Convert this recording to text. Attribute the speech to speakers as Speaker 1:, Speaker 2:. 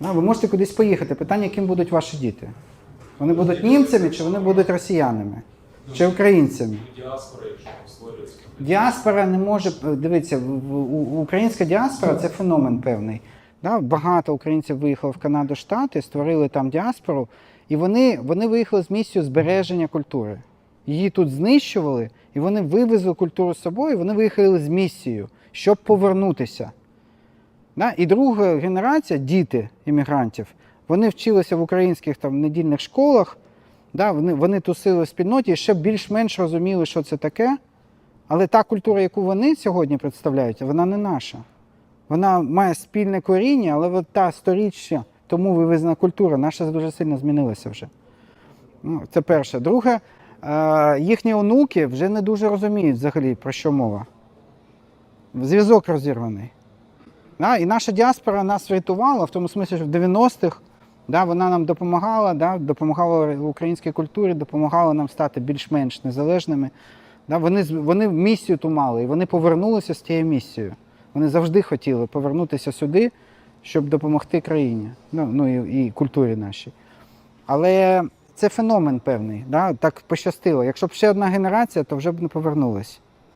Speaker 1: Ви можете кудись поїхати. Питання, ким будуть ваші діти? Вони будуть німцями чи вони будуть росіянами? Чи українцями?
Speaker 2: Діаспора, якщо створюється.
Speaker 1: Діаспора не може дивіться, українська діаспора це феномен певний. Да? Багато українців виїхало в Канаду, Штати, створили там діаспору, і вони, вони виїхали з місією збереження культури. Її тут знищували, і вони вивезли культуру з собою, і вони виїхали з місією, щоб повернутися. Да? І друга генерація, діти іммігрантів, вони вчилися в українських там недільних школах, да? вони, вони тусили в спільноті і ще більш-менш розуміли, що це таке. Але та культура, яку вони сьогодні представляють, вона не наша. Вона має спільне коріння, але от та сторіччя тому вивезена культура наша дуже сильно змінилася вже. Ну, це перше. Друге, е, їхні онуки вже не дуже розуміють взагалі, про що мова. Зв'язок розірваний. Да? І наша діаспора нас врятувала, в тому смислі, що в 90-х да, вона нам допомагала, да, допомагала українській культурі, допомагала нам стати більш-менш незалежними. Да, вони, вони місію ту мали, і вони повернулися з тією місією. Вони завжди хотіли повернутися сюди, щоб допомогти країні, ну, ну і, і культурі нашій. Але це феномен певний. Да? Так пощастило. Якщо б ще одна генерація, то вже б не повернулась.